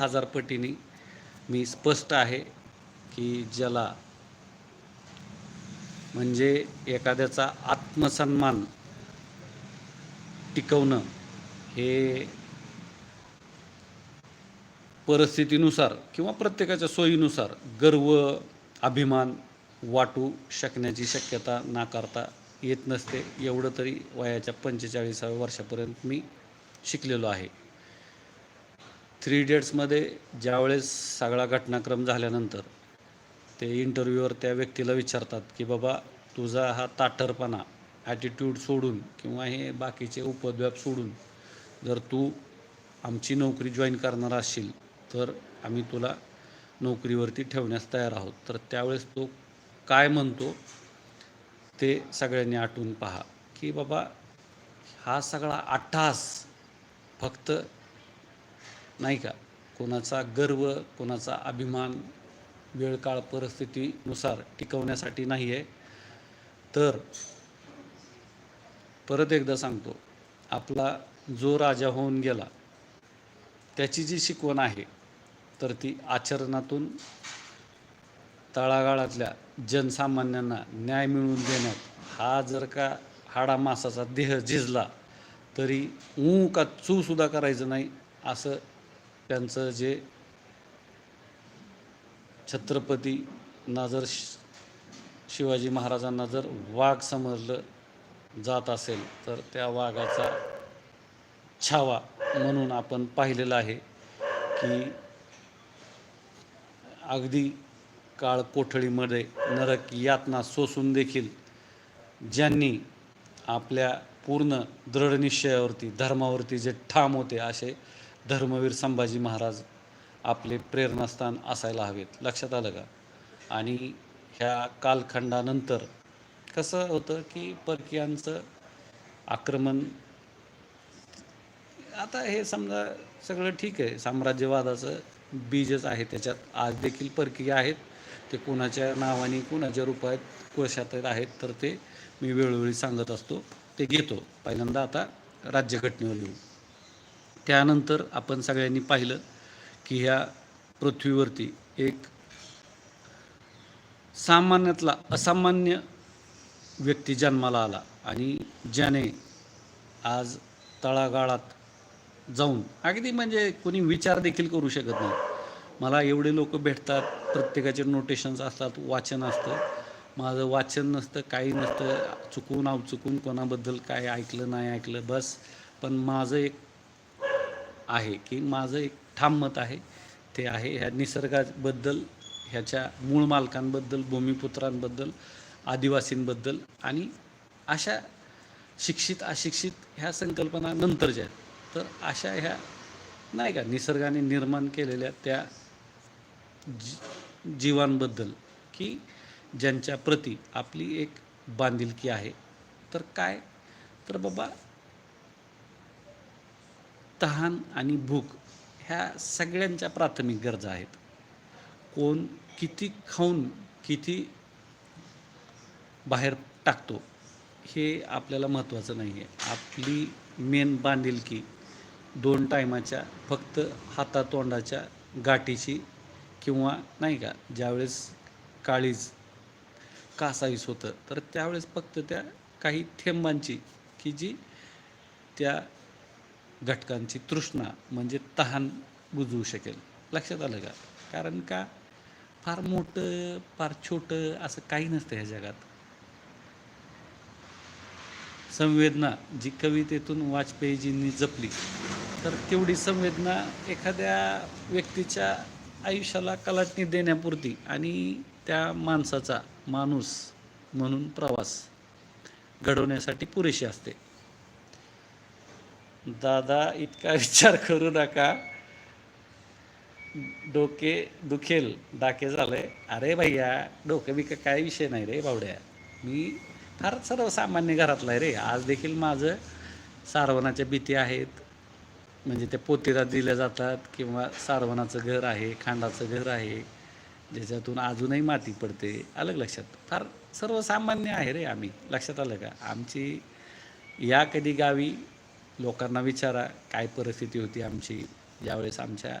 हजार पटीने मी स्पष्ट आहे की ज्याला म्हणजे एखाद्याचा आत्मसन्मान टिकवणं हे परिस्थितीनुसार किंवा प्रत्येकाच्या सोयीनुसार गर्व अभिमान वाटू शकण्याची शक्यता नाकारता येत नसते. एवढं तरी वयाच्या पंचेचाळीसाव्या वर्षापर्यंत मी शिकलेलो आहे. थ्री इडियट्समध्ये ज्यावेळेस सगळा घटनाक्रम झाल्यानंतर ते इंटरव्ह्यूवर त्या व्यक्तीला विचारतात की बाबा तुझा हा ताठरपणा ॲटिट्यूड सोडून किंवा हे बाकीचे उपद्व्याप सोडून जर तू आमची नोकरी जॉईन करणार असशील तर आम्ही तुला नोकरीवरती ठेवण्यास तयार आहोत. तर त्यावेळेस तो काय म्हणतो ते सगळ्यांनी आठवून पहा की बाबा हा सगळा आठास फक्त नाही का? कोणाचा गर्व कोणाचा अभिमान वेळ काळ परिस्थितीनुसार टिकवण्यासाठी नाही आहे तर परत एकदा सांगतो आपला जो राजा होऊन गेला त्याची जी शिकवण आहे तर ती आचरणातून तळागाळातल्या जनसामान्यांना न्याय मिळवून देण्यात हा जर का हाडा मासाचा देह झिजला तरी ऊ का चूसुद्धा करायचं नाही असं त्यांचं जे छत्रपती जर शि- शिवाजी महाराजांना जर वाघ समजलं जात असेल तर त्या वाघाचा छावा म्हणून आपण पाहिलेलं आहे की अगदी काळ कोठडीमध्ये नरक यातना सोसून देखील ज्यांनी आपल्या पूर्ण दृढनिश्चयावरती धर्मावरती जे ठाम होते असे धर्मवीर संभाजी महाराज आपले प्रेरणास्थान असायला हवेत लक्षात आलं का? आणि ह्या कालखंडानंतर कसं होतं की परकीयांचं आक्रमण आता हे समजा सगळं ठीक आहे साम्राज्यवादाचं बीजच आहे त्याच्यात. आज देखील परकीय आहेत ते कोणाच्या नावाने कोणाच्या रूपात कोशात आहेत तर ते मी वेळोवेळी सांगत असतो ते घेतो. पहिल्यांदा आता राज्यघटनेवर लिहून त्यानंतर आपण सगळ्यांनी पाहिलं की ह्या पृथ्वीवरती एक सामान्यातला असामान्य व्यक्ती जन्माला आला आणि ज्याने आज तळागाळात जाऊन अगदी म्हणजे कोणी विचार देखील करू शकत नाही. मला एवढे लोक भेटतात प्रत्येकाचे नोटेशन्स असतात वाचन असतं. माझं वाचन नसतं काही नसतं चुकून चुकून कोणाबद्दल काय ऐकलं नाही ऐकलं बस. पण माझं एक आहे की माझं एक ठाम मत आहे ते आहे ह्या निसर्गाबद्दल ह्याच्या मूळ मालकांबद्दल भूमिपुत्रांबद्दल आदिवासींबद्दल आणि अशा शिक्षित अशिक्षित ह्या संकल्पना नंतर ज्या आहेत तर अशा ह्या नाही का निसर्गाने निर्माण केलेल्या त्या जी जीवांबद्दल की ज्यांच्या प्रती आपली एक बांधिलकी आहे. तर काय? तर बाबा तहान आणि भूक ह्या सगळ्यांच्या प्राथमिक गरजा आहेत. कोण किती खाऊन किती बाहेर टाकतो हे आपल्याला महत्त्वाचं नाही आहे आपली मेन बांधिलकी दोन टायमाच्या फक्त हातातोंडाच्या गाठीची किंवा नाही का ज्यावेळेस काळीज कासावीस होतं तर त्यावेळेस फक्त त्या काही थेंबांची की जी त्या घटकांची तृष्णा म्हणजे तहान बुजवू शकेल. लक्षात आलं का? कारण का? फार मोठं फार छोटं असं काही नसतं ह्या जगात. संवेदना जी कवितेतून वाजपेयीजींनी जपली तर तेवढी संवेदना एखाद्या व्यक्तीच्या आयुष्याला कलाटणी देण्यापुरती आणि त्या माणसाचा माणूस म्हणून प्रवास घडवण्यासाठी पुरेशी असते. दादा इतका विचार करू नका. डोके दुखेल डाके झाले. अरे भैया डोकं बिकं काय विषय नाही रे बावड्या. मी फार सर्वसामान्य घरातला आहे रे. आज देखील माझं सारवणाच्या भीती आहेत. म्हणजे त्या पोतीला दिल्या जातात किंवा सारवणाचं घर आहे खांडाचं घर आहे. ज्याच्यातून अजूनही माती पडते. अलग लक्षात. फार सर्वसामान्य आहे रे आम्ही. लक्षात आलं का? आमची या कधी गावी लोकांना विचारा काय परिस्थिती होती आमची ज्यावेळेस आमच्या